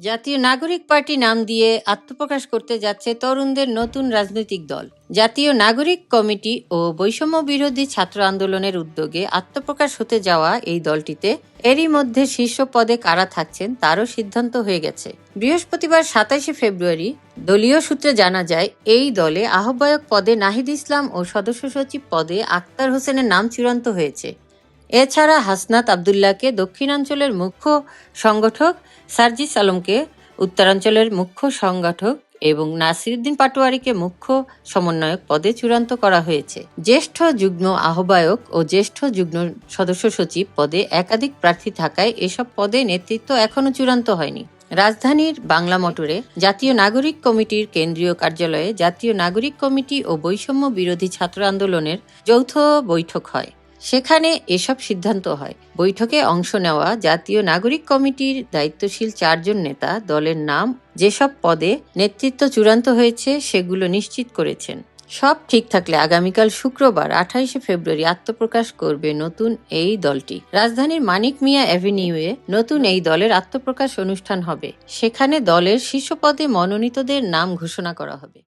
জাতীয় নাগরিক পার্টি নাম দিয়ে আত্মপ্রকাশ করতে যাচ্ছে তরুণদের নতুন রাজনৈতিক দল। জাতীয় নাগরিক কমিটি ও বৈষম্য বিরোধী ছাত্র আন্দোলনের উদ্যোগে আত্মপ্রকাশ হতে যাওয়া এই দলটিতে এরই মধ্যে শীর্ষ পদে কারা থাকছেন তারও সিদ্ধান্ত হয়ে গেছে। বৃহস্পতিবার সাতাশে ফেব্রুয়ারি দলীয় সূত্রে জানা যায়, এই দলে আহ্বায়ক পদে নাহিদ ইসলাম ও সদস্য সচিব পদে আক্তার হোসেনের নাম চূড়ান্ত হয়েছে। এছাড়া হাসনাত আবদুল্লাহকে দক্ষিণাঞ্চলের মুখ্য সংগঠক, সার্জিস আলমকে উত্তরাঞ্চলের মুখ্য সংগঠক এবং নাসিরুদ্দিন পাটোয়ারিকে মুখ্য সমন্বয়ক পদে চূড়ান্ত করা হয়েছে। জ্যেষ্ঠ যুগ্ম আহ্বায়ক ও জ্যেষ্ঠ যুগ্ম সদস্য সচিব পদে একাধিক প্রার্থী থাকায় এসব পদে নেতৃত্ব এখনও চূড়ান্ত হয়নি। রাজধানীর বাংলা মোটরে জাতীয় নাগরিক কমিটির কেন্দ্রীয় কার্যালয়ে জাতীয় নাগরিক কমিটি ও বৈষম্য বিরোধী ছাত্র আন্দোলনের যৌথ বৈঠক হয়। সেখানে এসব সিদ্ধান্ত হয়। বৈঠকে অংশ নেওয়া জাতীয় নাগরিক কমিটির দায়িত্বশীল চারজন নেতা দলের নাম, যেসব পদে নেতৃত্ব চূড়ান্ত হয়েছে সেগুলো নিশ্চিত করেছেন। সব ঠিক থাকলে আগামীকাল শুক্রবার, আঠাইশে ফেব্রুয়ারি আত্মপ্রকাশ করবে নতুন এই দলটি। রাজধানীর মানিক মিয়া অ্যাভিনিউয়ে নতুন এই দলের আত্মপ্রকাশ অনুষ্ঠান হবে। সেখানে দলের শীর্ষ পদে মনোনীতদের নাম ঘোষণা করা হবে।